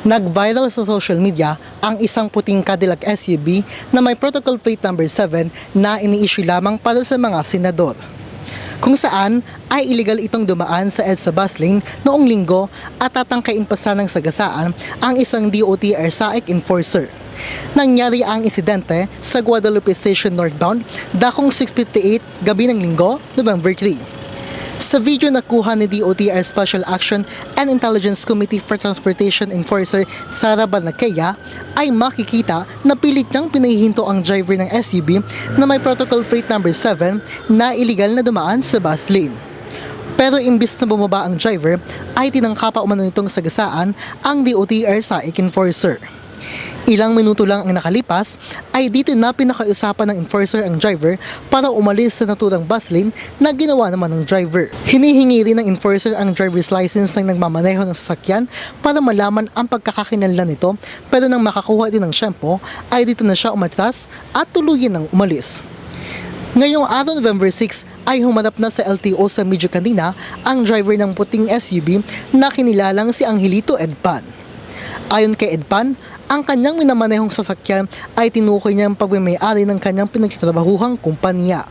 Nag-viral sa social media ang isang puting Cadillac SUV na may protocol plate number 7 na ini-issue lamang para sa mga senador. Kung saan ay illegal itong dumaan sa EDSA bus lane noong linggo at tatangkain pa sanang sagasaan ang isang DOT SAIC enforcer. Nangyari ang insidente sa Guadalupe Station northbound dakong 6.58 gabi ng linggo, November 3. Sa video na kuha ni DOTR Special Action and Intelligence Committee for Transportation Enforcer Sara Banakea ay makikita na pilit niyang pinahihinto ang driver ng SUV na may protocol plate number 7 na illegal na dumaan sa bus lane. Pero imbis na bumaba ang driver, ay tinangka pa umano nitong sagasaan ang DOTR sa enforcer. Ilang minuto lang ang nakalipas ay dito na pinakausapan ng enforcer ang driver para umalis sa naturang bus lane na ginawa naman ng driver. Hinihingi rin ng enforcer ang driver's license ng nagmamaneho ng sasakyan para malaman ang pagkakakinanlan nito pero nang makakuha din ng syempo ay dito na siya umatras at tuluyan ng umalis. Ngayong araw November 6 ay humanap na sa LTO sa medyo kanina ang driver ng puting SUV na kinilalang si Angelito Edpan. Ayon kay Edpan, ang kanyang minamanehong sasakyan ay tinukoy niya ang pagmamayari ng kanyang pinagtatrabahuhang kumpanya.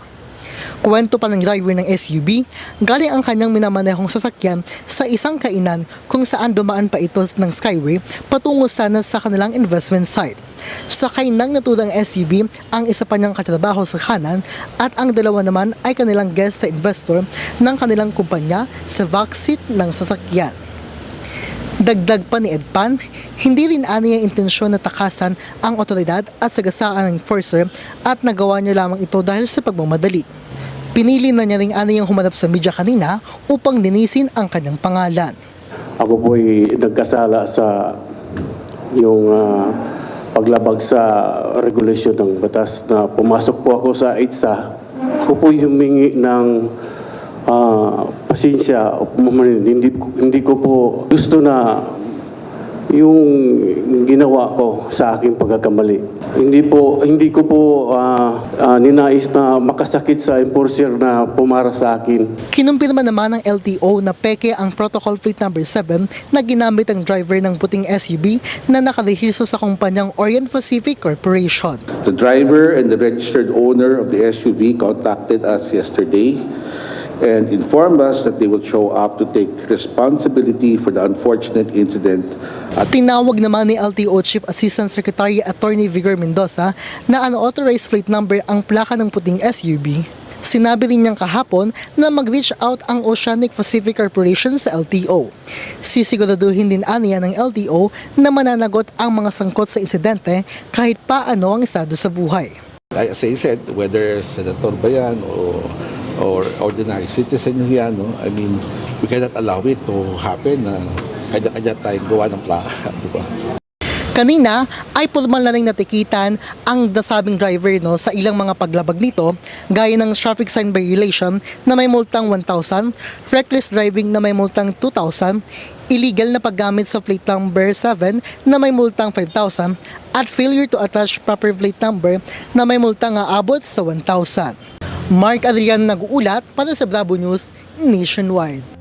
Kwento pa ng driver ng SUV, galing ang kanyang minamanehong sasakyan sa isang kainan kung saan dumaan pa ito ng Skyway patungo sana sa kanilang investment site. Sakay ng naturang SUV ang isa pa niyang katrabaho sa kanan at ang dalawa naman ay kanilang guest sa investor ng kanilang kumpanya sa backseat ng sasakyan. Dagdag pa ni Edpan, hindi rin ani ang intensyon na takasan ang otoridad at sagasaan ng enforcer at nagawa niya lamang ito dahil sa pagmamadali. Pinili na niya rin ani ang humanap sa media kanina upang linisin ang kanyang pangalan. Ako po'y nagkasala sa yung ah, paglabag sa regulasyon ng batas na pumasok po ako sa ITSA. Ako po'y humingi ng ah, pasensya o pumamalin. Hindi, ko- hindi ko po gusto na yung ginawa ko sa aking pagkakamali. Hindi po hindi ko po ah, ah, ninais na makasakit sa enforcer na pumara sa akin. Kinumpirma naman ng LTO na peke ang protocol plate number 7 na ginamit ng driver ng puting SUV na nakarehiso sa kumpanyang Orient Pacific Corporation. The driver and the registered owner of the SUV contacted us yesterday and informed us that they will show up to take responsibility for the unfortunate incident at Tinawag naman ni LTO Chief Assistant Secretary Attorney Vigor Mendoza na unauthorized plate number ang plaka ng puting SUV. Sinabi rin niyang kahapon na mag-reach out ang Oceanic Pacific Corporation sa LTO. Sisiguraduhin din aniya ng LTO na mananagot ang mga sangkot sa insidente kahit paano ang estado sa buhay. As I said, whether senator ba yan o or ordinary citizen yan, no? I mean, we cannot allow it to happen na kanya-kanya tayong gawa ng plaka, di ba? Kanina ay formal na rin natikitan ang nasabing driver no, sa ilang mga paglabag nito gaya ng traffic sign violation na may multang 1,000, reckless driving na may multang 2,000, illegal na paggamit sa plate number 7 na may multang 5,000 at failure to attach proper plate number na may multang aabot sa 1,000. Mark Adrian nag-uulat para sa Bravo News Nationwide.